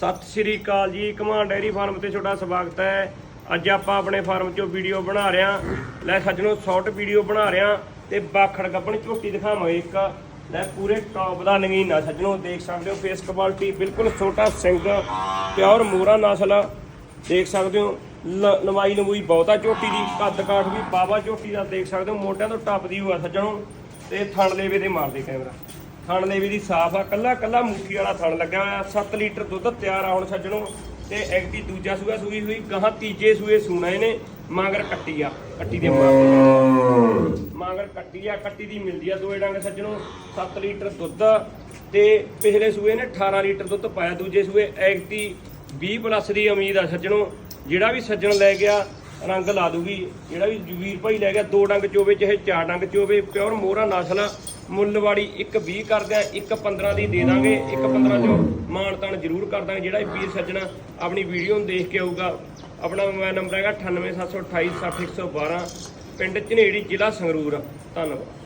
ਸਤਿ ਸ਼੍ਰੀ ਅਕਾਲ ਜੀ command dairy farm ਤੇ ਤੁਹਾਡਾ ਸਵਾਗਤ ਹੈ। ਅੱਜ ਆਪਾਂ ਆਪਣੇ ਫਾਰਮ 'ਚੋਂ ਵੀਡੀਓ ਬਣਾ ਰਹੇ ਹਾਂ। ਲੈ ਸੱਜਣੋ ਸ਼ਾਰਟ ਵੀਡੀਓ ਬਣਾ ਰਹੇ ਹਾਂ ਤੇ ਬਾਖੜ ਗੱਪਣ ਝੋਟੀ ਦਿਖਾਵਾਂਗੇ ਇੱਕ। ਲੈ ਪੂਰੇ ਟੌਪ ਦਾ ਨਗੀਨਾ ਸੱਜਣੋ, ਦੇਖ ਸਕਦੇ ਹੋ ਫੇਸ ਕੁਆਲਿਟੀ ਬਿਲਕੁਲ ਛੋਟਾ ਸਿੰਘ ਪਿਓਰ ਮੋਰਾ ਨਸਲ। ਦੇਖ ਸਕਦੇ ਹੋ, ਲ- ਲੰਬਾਈ ਲੰਬੂਈ ਬਹੁਤਾ ਝੋਟੀ ਦੀ, ਕੱਦ ਕਾਠ ਵੀ ਬਾਬਾ ਝੋਟੀ ਦਾ, ਦੇਖ ਸਕਦੇ ਹੋ, ਮੋਢਿਆਂ ਤੋਂ ਟੱਪਦੀ ਹੋਆ ਸੱਜਣੋ। ਤੇ ਥਣ ਲੇਵੇ ਤੇ ਮਾਰਦੇ ਕੈਮਰਾ ਥਣ ਲੇਵੇ ਦੀ ਸਾਫ਼ ਆ। ਕੱਲਾ ਕੱਲਾ ਮੁੱਠੀ ਵਾਲਾ ਥਣ ਲੱਗਿਆ ਹੋਇਆ। 7 ਲੀਟਰ ਦੁੱਧ ਤਿਆਰ ਆ ਹੁਣ ਸੱਜਣੋ ਤੇ ਐਕਟੀ ਦੂਜਾ ਸੂਆ ਸੂਈ ਹੋਈ। ਗਾਹਾਂ ਤੀਜੇ ਸੂਏ ਸੂਣਾ ਨੇ ਮਾਂਗਰ ਕੱਟੀ ਆ। ਕੱਟੀ ਦੇ ਮਾਂਗਰ ਕੱਟੀ ਆ, ਕੱਟੀ ਦੀ ਮਿਲਦੀ ਆ ਦੋਏ ਡੰਗ ਸੱਜਣੋ 7 ਲੀਟਰ ਦੁੱਧ। ਤੇ ਪਿਛਲੇ ਸੂਏ ਨੇ 18 ਲੀਟਰ ਦੁੱਧ ਪਾਇਆ। ਦੂਜੇ ਸੂਏ ਐਗਦੀ 20 ਪਲੱਸ ਦੀ ਉਮੀਦ ਆ ਸੱਜਣੋ ਜਿਹੜਾ ਵੀ ਸੱਜਣ ਲੈ ਗਿਆ, ਰੰਗ ਲਾ ਦੂਗੀ। ਜਿਹੜਾ ਵੀ ਵੀਰ ਭਾਈ ਲੈ ਗਿਆ, ਦੋ ਡੰਗ ਚੋਵੇ, ਚਾਹੇ ਚਾਰ ਡੰਗ ਚੋਵੇ, ਪਿਓਰ ਮੋਹਰਾ ਨਸਲ। ਆ। ਮੁੱਲਵਾੜੀ ਇੱਕ 20 ਕਰਦੇ ਆ ਇੱਕ 15 ਦੀ ਦੇ ਦਾਂਗੇ, ਇੱਕ 15 ਚੋਂ ਮਾਣ ਤਾਣ ਜ਼ਰੂਰ ਕਰ ਦਾਂਗੇ ਜਿਹੜਾ ਇਹ ਵੀਰ ਸੱਜਣਾ ਆਪਣੀ ਵੀਡੀਓ ਨੂੰ ਦੇਖ ਕੇ ਆਊਗਾ, ਆਪਣਾ ਮੋਬਾਈਲ ਨੰਬਰ ਹੈਗਾ 98728 60112 ਪਿੰਡ ਝਨੇੜੀ ਜ਼ਿਲ੍ਹਾ ਸੰਗਰੂਰ ਧੰਨਵਾਦ